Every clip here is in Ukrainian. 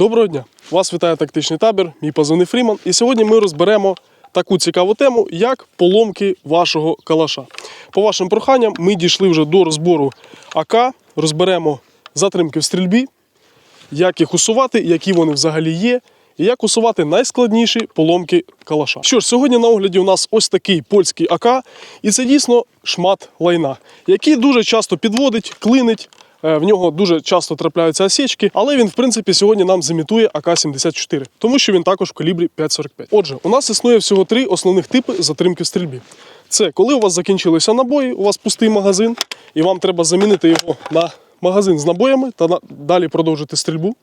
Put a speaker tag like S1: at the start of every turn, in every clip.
S1: Доброго дня! Вас вітає тактичний табір, мій позивний Фріман. І сьогодні ми розберемо таку цікаву тему, як поломки вашого калаша. По вашим проханням, ми дійшли вже до розбору АК, розберемо затримки в стрільбі, як їх усувати, які вони взагалі є, і як усувати найскладніші поломки калаша. Що ж, сьогодні на огляді у нас ось такий польський АК, і це дійсно шмат лайна, який дуже часто підводить, клинить. Е, В нього дуже часто трапляються осічки, але він, в принципі, сьогодні нам зимітує АК-74, тому що він також в калібрі 5,45. Отже, у нас існує всього три основних типи затримки в стрільбі. Це коли у вас закінчилися набої, у вас пустий магазин, і вам треба замінити його на магазин з набоями та далі продовжити стрільбу.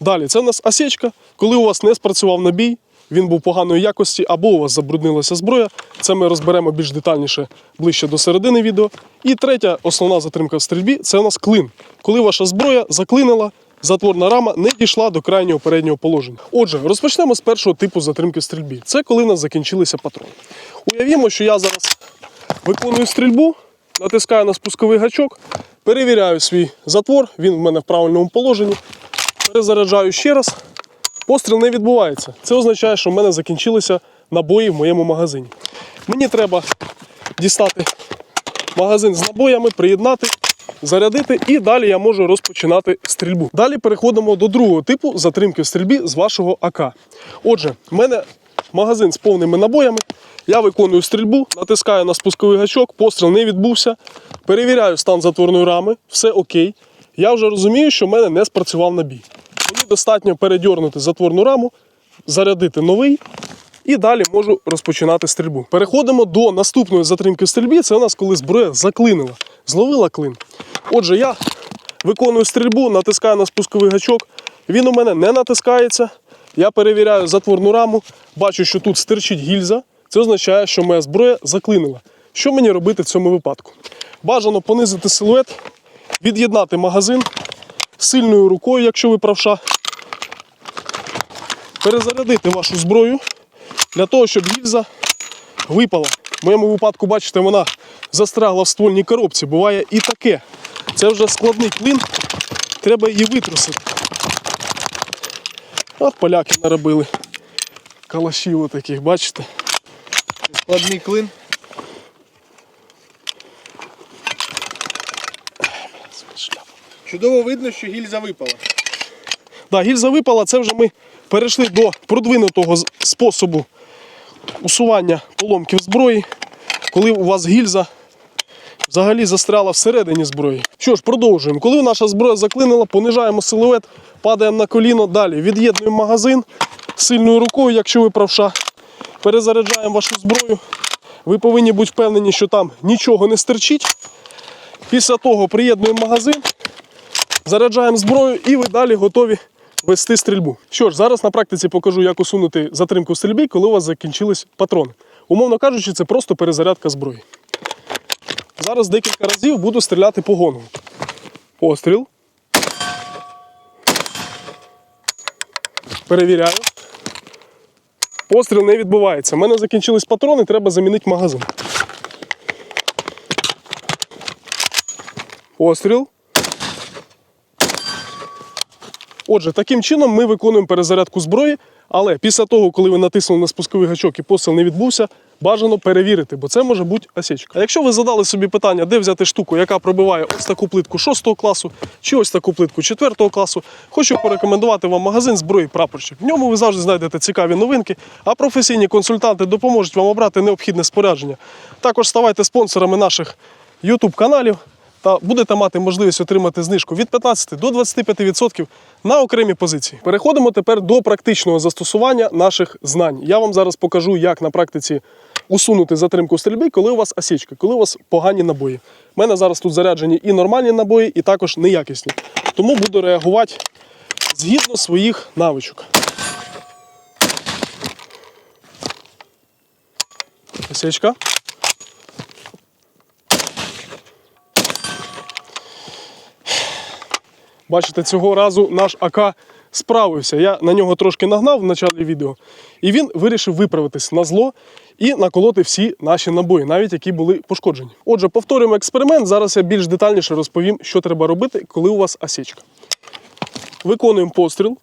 S1: Далі це у нас осічка, коли у вас не спрацював набій, він був поганої якості, або у вас забруднилася зброя. Це ми розберемо більш детальніше ближче до середини відео. І третя основна затримка в стрільбі це у нас клин. Коли ваша зброя заклинила, затворна рама не дійшла до крайнього переднього положення. Отже, розпочнемо з першого типу затримки в стрільбі. Це коли у нас закінчилися патрони. Уявімо, що я зараз виконую стрільбу, натискаю на спусковий гачок, перевіряю свій затвор, він в мене в правильному положенні. Перезаряджаю ще раз. Постріл не відбувається. Це означає, що в мене закінчилися набої в моєму магазині. Мені треба дістати магазин з набоями, приєднати, зарядити, і далі я можу розпочинати стрільбу. Далі переходимо до другого типу затримки в стрільбі з вашого АК. Отже, в мене магазин з повними набоями. Я виконую стрільбу, натискаю на спусковий гачок, постріл не відбувся. Перевіряю стан затворної рами, все окей. Я вже розумію, що в мене не спрацював набій. Мені достатньо передьорнути затворну раму, зарядити новий і далі можу розпочинати стрільбу. Переходимо до наступної затримки в стрільбі. Це у нас коли зброя заклинила, зловила клин. Отже, я виконую стрільбу, натискаю на спусковий гачок. Він у мене не натискається. Я перевіряю затворну раму, бачу, що тут стирчить гільза. Це означає, що моя зброя заклинила. Що мені робити в цьому випадку? Бажано понизити силует, від'єднати магазин сильною рукою, якщо ви правша, перезарядити вашу зброю для того, щоб гільза випала. В моєму випадку, бачите, вона застрягла в ствольній коробці. Буває і таке. Це вже складний клин, треба її витрусити. От поляки наробили калашів таких, бачите?
S2: Складний клин. Чудово видно, що гільза випала.
S1: Да, гільза випала, це вже ми перейшли до продвинутого способу усування поломків зброї, коли у вас гільза взагалі застряла всередині зброї. Що ж, продовжуємо. Коли наша зброя заклинила, понижаємо силует, падаємо на коліно, далі від'єднуємо магазин сильною рукою, якщо ви правша. Перезаряджаємо вашу зброю. Ви повинні бути впевнені, що там нічого не стерчить. Після того приєднуємо магазин, заряджаємо зброю і ви далі готові вести стрільбу. Що ж, зараз на практиці покажу, як усунути затримку в стрільбі, коли у вас закінчились патрони. Умовно кажучи, це просто перезарядка зброї. Зараз декілька разів буду стріляти по гону. Постріл. Перевіряю. Постріл не відбувається. У мене закінчились патрони, треба замінити магазин. Постріл. Отже, таким чином ми виконуємо перезарядку зброї, але після того, коли ви натиснули на спусковий гачок і постріл не відбувся, бажано перевірити, бо це може бути осічка. А якщо ви задали собі питання, де взяти штуку, яка пробиває ось таку плитку 6 класу чи ось таку плитку 4 класу, хочу порекомендувати вам магазин зброї прапорщик. В ньому ви завжди знайдете цікаві новинки, а професійні консультанти допоможуть вам обрати необхідне спорядження. Також ставайте спонсорами наших YouTube каналів та будете мати можливість отримати знижку від 15 до 25% на окремі позиції. Переходимо тепер до практичного застосування наших знань. Я вам зараз покажу, як на практиці усунути затримку в стрільбі, коли у вас осічка, коли у вас погані набої. У мене зараз тут заряджені і нормальні набої, і також неякісні. Тому буду реагувати згідно своїх навичок. Осічка. Бачите, цього разу наш АК справився. Я на нього трошки нагнав в началі відео, і він вирішив виправитись на зло і наколоти всі наші набої, навіть які були пошкоджені. Отже, повторюємо експеримент. Зараз я більш детальніше розповім, що треба робити, коли у вас осічка. Виконуємо постріл.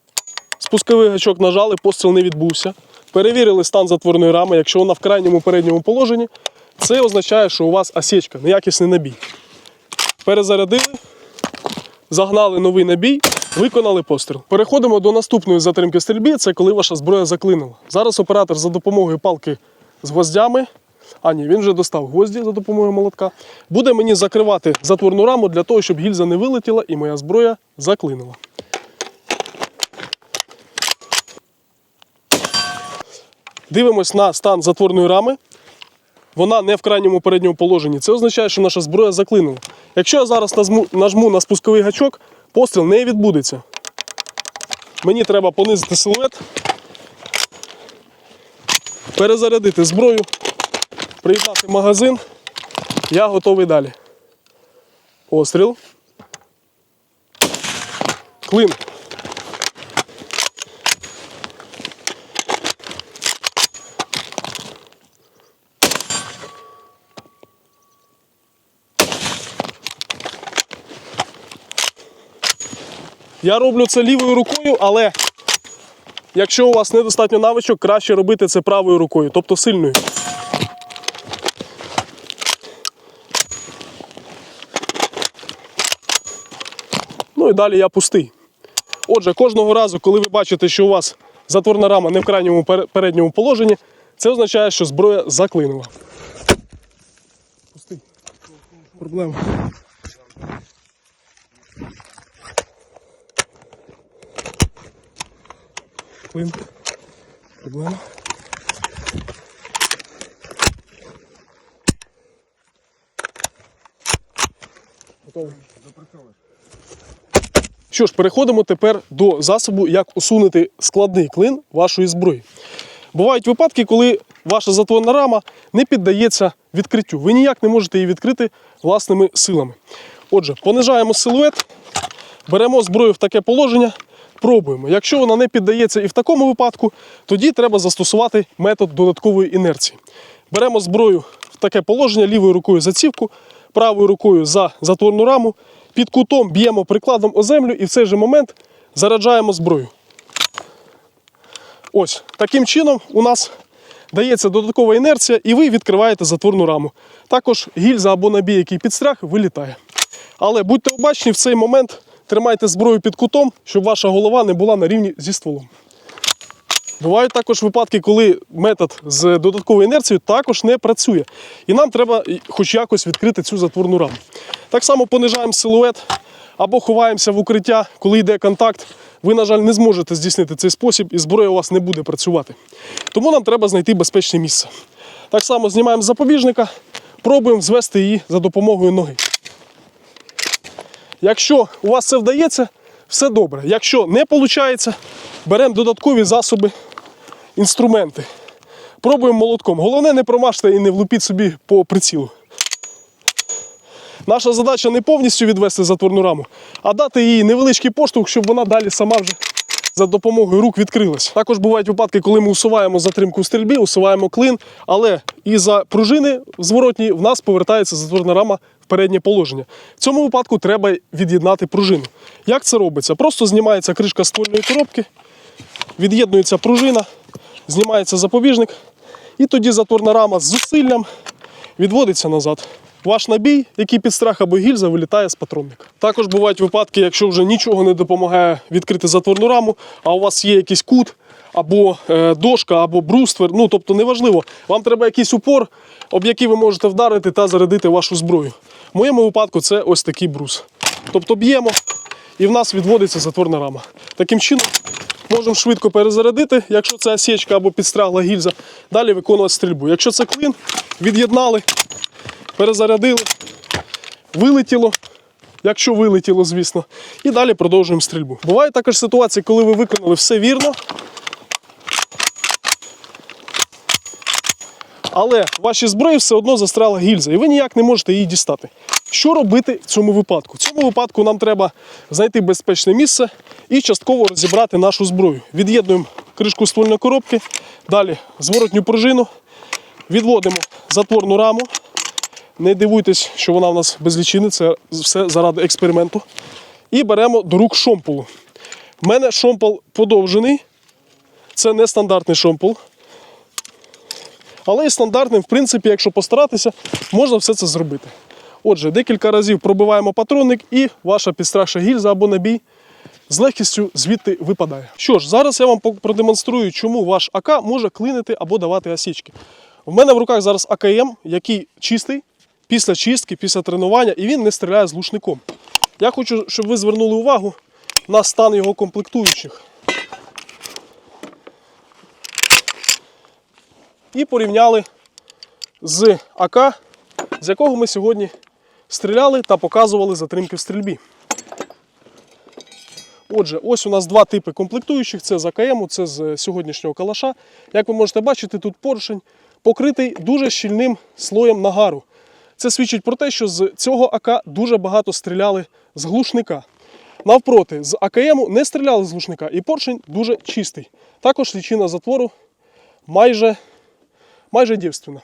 S1: Спусковий гачок нажали, постріл не відбувся. Перевірили стан затворної рами. Якщо вона в крайньому передньому положенні, це означає, що у вас осечка, неякісний набій. Перезарядили, загнали новий набій, виконали постріл. Переходимо до наступної затримки стрільбі, це коли ваша зброя заклинула. Зараз оператор за допомогою палки з гвоздями, а ні, він вже достав гвозді за допомогою молотка, буде мені закривати затворну раму для того, щоб гільза не вилетіла і моя зброя заклинула. Дивимось на стан затворної рами. Вона не в крайньому передньому положенні. Це означає, що наша зброя заклинула. Якщо я зараз нажму, нажму на спусковий гачок, постріл не відбудеться. Мені треба понизити силует, перезарядити зброю, приєднати магазин. Я готовий далі. Постріл. Клин. Я роблю це лівою рукою, але якщо у вас недостатньо навичок, краще робити це правою рукою, тобто сильною. Ну і далі я пустий. Отже, кожного разу, коли ви бачите, що у вас затворна рама не в крайньому передньому положенні, це означає, що зброя заклинула. Пустий. Проблема. Клин. Проблема. Готовий. Що ж, переходимо тепер до засобу, як усунути складний клин вашої зброї. Бувають випадки, коли ваша затворна рама не піддається відкриттю. Ви ніяк не можете її відкрити власними силами. Отже, понижаємо силует, беремо зброю в таке положення, пробуємо. Якщо вона не піддається і в такому випадку, тоді треба застосувати метод додаткової інерції. Беремо зброю в таке положення, лівою рукою за цівку, правою рукою за затворну раму, під кутом б'ємо прикладом о землю і в цей же момент заряджаємо зброю. Ось таким чином у нас дається додаткова інерція, і ви відкриваєте затворну раму. Також гільза або набій, який підстряг, вилітає. Але будьте обачні в цей момент тримайте зброю під кутом, щоб ваша голова не була на рівні зі стволом. Бувають також випадки, коли метод з додатковою інерцією також не працює. І нам треба хоч якось відкрити цю затворну раму. Так само понижаємо силует або ховаємося в укриття, коли йде контакт. Ви, на жаль, не зможете здійснити цей спосіб, і зброя у вас не буде працювати. Тому нам треба знайти безпечне місце. Так само знімаємо запобіжника, пробуємо звести її за допомогою ноги. Якщо у вас це вдається, все добре. Якщо не виходить, беремо додаткові засоби, інструменти. Пробуємо молотком. Головне, не промажте і не влупіть собі по прицілу. Наша задача не повністю відвести затворну раму, а дати їй невеличкий поштовх, щоб вона далі сама вже за допомогою рук відкрилась. Також бувають випадки, коли ми усуваємо затримку в стрільбі, усуваємо клин, але із-за пружини зворотній в нас повертається затворна рама в переднє положення. В цьому випадку треба від'єднати пружину. Як це робиться? Просто знімається кришка ствольної коробки, від'єднується пружина, знімається запобіжник, і тоді затворна рама з зусиллям відводиться назад. Ваш набій, який під страх або гільза, вилітає з патронника. Також бувають випадки, якщо вже нічого не допомагає відкрити затворну раму, а у вас є якийсь кут, або е, дошка, або бруствер. Ну тобто неважливо. Вам треба якийсь упор, об який ви можете вдарити та зарядити вашу зброю. В моєму випадку це ось такий брус. Тобто б'ємо, і в нас відводиться затворна рама. Таким чином можемо швидко перезарядити, якщо це осечка або підстрягла гільза. Далі виконувати стрільбу. Якщо це клин, від'єднали, перезарядили, вилетіло. Якщо вилетіло, звісно, і далі продовжуємо стрільбу. Бувають також ситуації, коли ви виконали все вірно, але в вашій зброї все одно застряла гільза, і ви ніяк не можете її дістати. Що робити в цьому випадку? В цьому випадку нам треба знайти безпечне місце і частково розібрати нашу зброю. Від'єднуємо кришку ствольної коробки, далі зворотню пружину, відводимо затворну раму. Не дивуйтесь, що вона в нас без лічини, це все заради експерименту. І беремо до рук шомполу. У мене шомпол подовжений. Це не стандартний шомпол. Але і стандартним, в принципі, якщо постаратися, можна все це зробити. Отже, декілька разів пробиваємо патронник і ваша підстрахша гільза або набій з легкістю звідти випадає. Що ж, зараз я вам продемонструю, чому ваш АК може клинити або давати осічки. У мене в руках зараз АКМ, який чистий після чистки, після тренування, і він не стріляє з глушником. Я хочу, щоб ви звернули увагу на стан його комплектуючих. І порівняли з АК, з якого ми сьогодні стріляли та показували затримки в стрільбі. Отже, ось у нас два типи комплектуючих: це з АКМ, це з сьогоднішнього калаша. Як ви можете бачити, тут поршень покритий дуже щільним слоєм нагару. Це свідчить про те, що з цього АК дуже багато стріляли з глушника. Навпроти, з АКМ не стріляли з глушника, і поршень дуже чистий. Також лічина затвору майже, майже дівственна.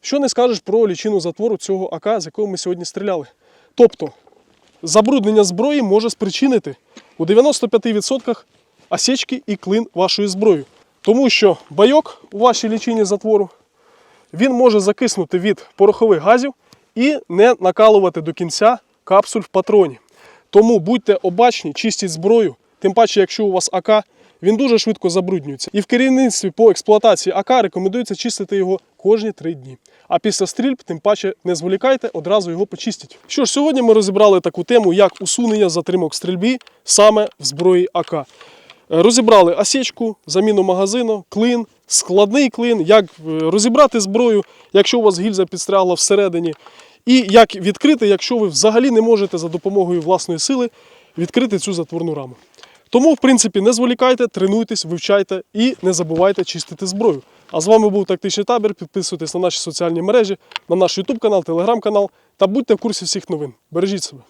S1: Що не скажеш про лічину затвору цього АК, з якого ми сьогодні стріляли. Тобто, забруднення зброї може спричинити у 95% осечки і клин вашої зброї. Тому що байок у вашій лічині затвору він може закиснути від порохових газів і не накалувати до кінця капсуль в патроні. Тому будьте обачні, чистіть зброю, тим паче, якщо у вас АК, він дуже швидко забруднюється. І в керівництві по експлуатації АК рекомендується чистити його кожні 3 дні. А після стрільб, тим паче, не зволікайте, одразу його почистіть. Що ж, сьогодні ми розібрали таку тему, як усунення затримок стрільбі саме в зброї АК. Розібрали осечку, заміну магазину, клин, складний клин, як е, розібрати зброю, якщо у вас гільза підстрягла всередині, і як відкрити, якщо ви взагалі не можете за допомогою власної сили відкрити цю затворну раму. Тому, в принципі, не зволікайте, тренуйтесь, вивчайте і не забувайте чистити зброю. А з вами був тактичний табір. Підписуйтесь на наші соціальні мережі, на наш YouTube канал, телеграм канал та будьте в курсі всіх новин. Бережіть себе.